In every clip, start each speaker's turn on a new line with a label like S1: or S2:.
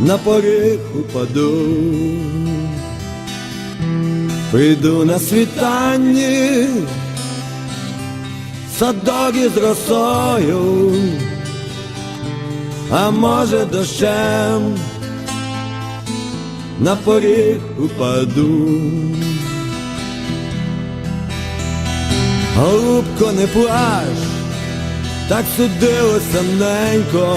S1: на поріг упаду, прийду на світанні, садок із росою, а може дощем на поріг упаду. Голубко, не плач, так судилося ненько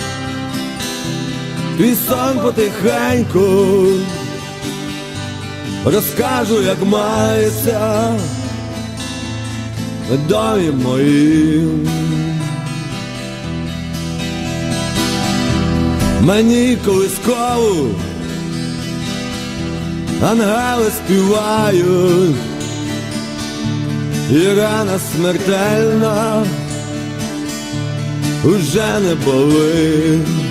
S1: твій сон потихеньку, розкажу, як мається домі моїм. Мені колискову ангели співають, і рана смертельна уже не болить.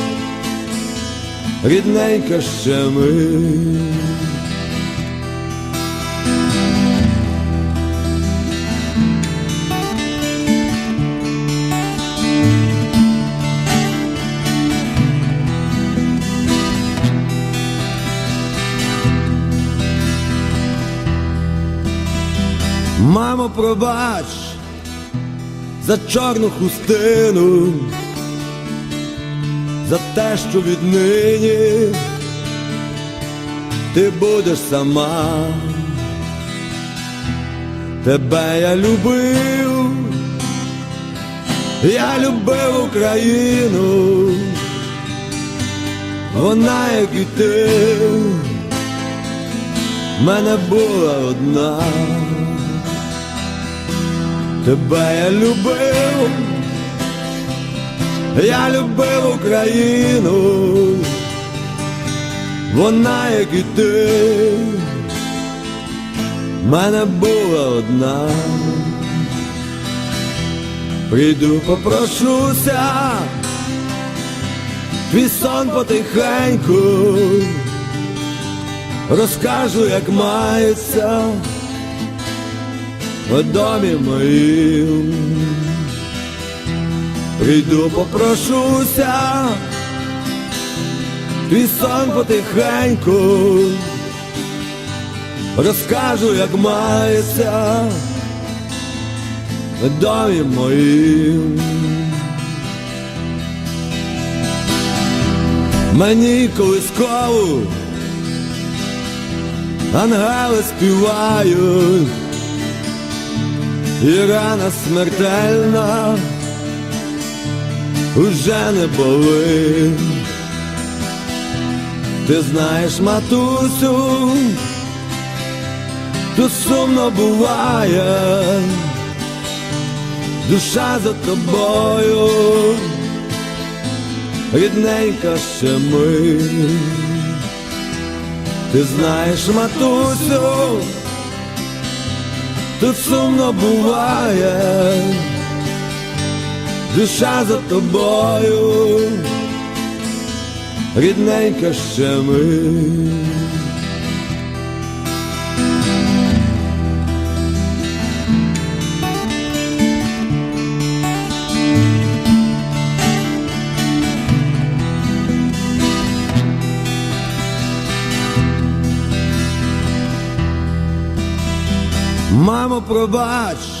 S1: рідненька ще ми. Мамо, пробач за чорну хустину за те, що віднині ти будеш сама, тебе я любив, я любив Україну, вона, як і ти, мене була одна, тебе я любив. Я любив Україну, вона, як і ти, в мене була одна. Прийду, попрошуся, твій сон потихеньку, розкажу, як мається в домі моїм. Прийду, попрошуся, твій сон потихеньку, розкажу, як мається в домі моїм. Мені колискову ангели співають, і рана смертельна уже не болить. Ти знаєш, матусю, тут сумно буває, душа за тобою, рідненька ще ми. Ти знаєш, матусю, тут сумно буває душа за тобою, рідненька ще ми. Мамо, пробач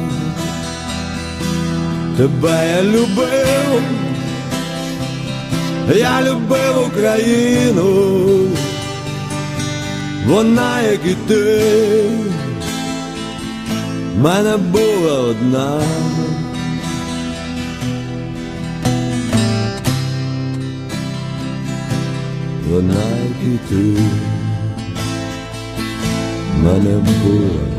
S1: Тебе я любив, я любив Україну, вона, як і ти, мене була одна. Вона, як і ти, мене була